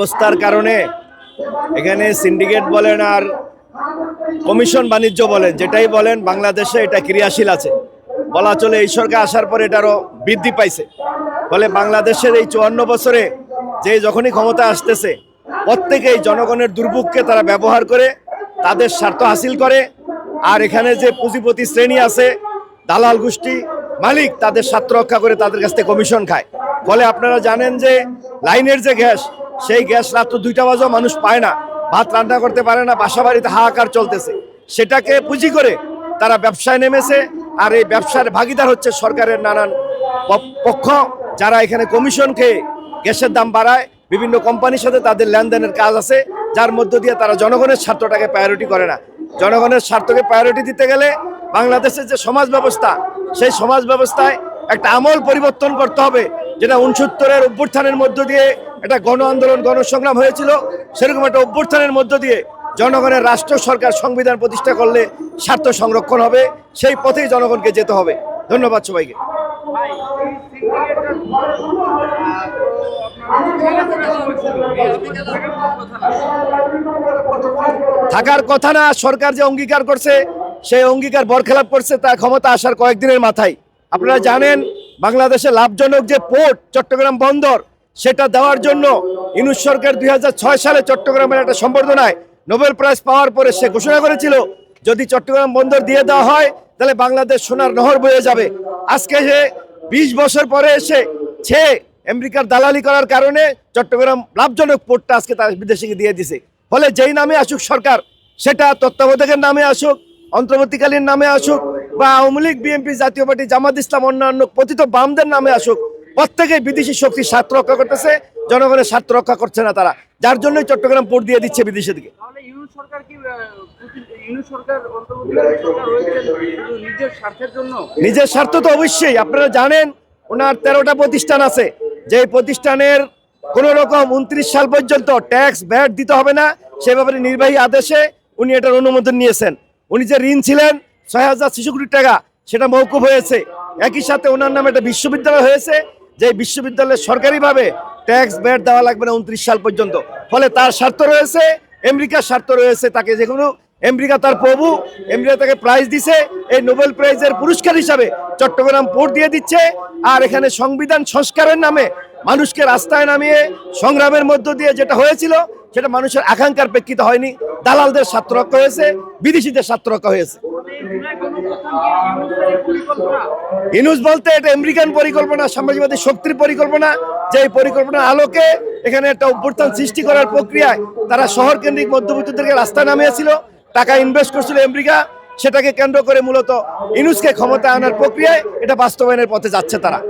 অবস্থার কারণে এখানে সিন্ডিকেট বলেন আর কমিশন বাণিজ্য বলেন, যেটাই বলেন, বাংলাদেশে এটা ক্রিয়াশীল আছে। বলা চলে এই সরকার আসার পর এটারও বৃদ্ধি পাইছে। ফলে বাংলাদেশের এই চুয়ান্ন বছরে যে যখনই ক্ষমতা আসতেছে, প্রত্যেকেই জনগণের দুর্ভোগকে তারা ব্যবহার করে, তাদের স্বার্থ হাসিল করে, আর এখানে যে পুঁজিপতি শ্রেণি আছে, দালাল গোষ্ঠী মালিক, তাদের স্বার্থ রক্ষা করে তাদের কাছ থেকে কমিশন খায়। ফলে আপনারা জানেন যে লাইনের যে গ্যাস সেই গ্যাস রাত্র দুইটা বাজেও মানুষ পায় না। ভাত রান্না করতে পারে না বাসা বাড়িতে হাহাকার চলতেছে। সেটাকে পুঁজি করে তারা ব্যবসায় নেমেছে আর এই ব্যবসার ভাগিদার হচ্ছে সরকারের নানান পক্ষ যারা এখানে কমিশন খেয়ে গ্যাসের দাম বাড়ায়। বিভিন্ন কোম্পানির সাথে তাদের লেনদেনের কাজ আছে। যার মধ্য দিয়ে তারা জনগণের স্বার্থটাকে প্রায়োরিটি করে না। জনগণের স্বার্থকে প্রায়োরিটি দিতে গেলে বাংলাদেশের যে সমাজ ব্যবস্থা, সেই সমাজ ব্যবস্থায় একটা আমল পরিবর্তন করতে হবে। যেটা উনসত্তরের অভ্যুত্থানের মধ্য দিয়ে একটা গণ আন্দোলন, গণসংগ্রাম হয়েছিল, সেরকম একটা অভ্যুত্থানের মধ্য দিয়ে জনগণের রাষ্ট্র সরকার সংবিধান প্রতিষ্ঠা করলে স্বার্থ সংরক্ষণ হবে, সেই পথেই জনগণকে যেতে হবে। ধন্যবাদ সবাইকে। থাকার কথা না, সরকার যে অঙ্গীকার করছে, সেই অঙ্গীকার বরখেলাপ করছে, তা ক্ষমতা আসার কয়েকদিনের মাথায়। আপনারা জানেন, বাংলাদেশে লাভজনক যে পোর্ট, চট্টগ্রাম বন্দর সেটা দেওয়ার জন্য ইনুস সরকার দুই হাজার ছয় সালে চট্টগ্রামের একটা সম্বর্ধনায় নোবেল প্রাইজ পাওয়ার পরে সে ঘোষণা করেছিল, যদি চট্টগ্রাম বন্দর দিয়ে দেওয়া হয়, তাহলে বাংলাদেশ সোনার নহর বয়ে যাবে। আজকে যে বিশ বছর পরে এসে ছে আমেরিকার দালালি করার কারণে চট্টগ্রাম লাভজনক পোর্টটা আজকে তার বিদেশিকে দিয়ে দিছে। ফলে যেই নামে আসুক সরকার, সেটা তত্ত্বাবধায়কের নামে আসুক, অন্তর্বর্তীকালীন নামে আসুক বা আওয়ামী লীগ, বিএনপি, জাতীয় পার্টি, জামাত ইসলাম, অন্যান্য পতিত বামদের নামে আসুক প্রত্যেকেই বিদেশি শক্তির স্বার্থ রক্ষা করতেছে জনগণের স্বার্থ রক্ষা করছে না তারা। যার জন্যই চট্টগ্রাম পোর্ট দিয়ে দিচ্ছে বিদেশে দিকে। নিজের স্বার্থ তো অবশ্যই আপনারা জানেন ওনার তেরোটা প্রতিষ্ঠান আছে। যে প্রতিষ্ঠানের কোনো রকম উনত্রিশ সাল পর্যন্ত ট্যাক্স ব্যাট দিতে হবে না সে ব্যাপারে নির্বাহী আদেশে উনি এটার অনুমোদন নিয়েছেন। উনি যে ঋণ ছিলেন ছয় হাজার কোটি টাকা সেটা মৌকুব হয়েছে। একই সাথে ওনার নামে একটা বিশ্ববিদ্যালয় হয়েছে যে বিশ্ববিদ্যালয়ে সরকারিভাবে ট্যাক্স ভ্যাট দেওয়া লাগবে না উনত্রিশ সাল পর্যন্ত। ফলে তার স্বার্থ রয়েছে, আমেরিকার স্বার্থ রয়েছে তাকে যে কোনো, আমেরিকা তার প্রভু, আমেরিকা তাকে প্রাইজ দিছে, এই নোবেল প্রাইজের পুরস্কার হিসাবে চট্টগ্রাম পোর্ট দিয়ে দিচ্ছে। আর এখানে সংবিধান সংস্কারের নামে মানুষকে রাস্তায় নামিয়ে সংগ্রামের মধ্য দিয়ে যেটা হয়েছিল, সেটা মানুষের আকাঙ্ক্ষার প্রেক্ষিতে হয়নি। দালালদের স্বার্থ রক্ষা হয়েছে, বিদেশিদের স্বার্থ রক্ষা হয়েছে। ইনুস বলতে এটা আমেরিকান পরিকল্পনা, সাম্রাজ্যবাদী শক্তির পরিকল্পনা যে পরিকল্পনা আলোকে এখানে একটা অভ্যর্থান সৃষ্টি করার প্রক্রিয়ায় তারা শহর কেন্দ্রিক মধ্যবিত্তদেরকে রাস্তায় নামিয়েছিল, টাকা ইনভেস্ট করছিল আমেরিকা, সেটাকে কেন্দ্র করে মূলত ইনুসকে ক্ষমতা আনার প্রক্রিয়ায় এটা বাস্তবায়নের পথে যাচ্ছে তারা।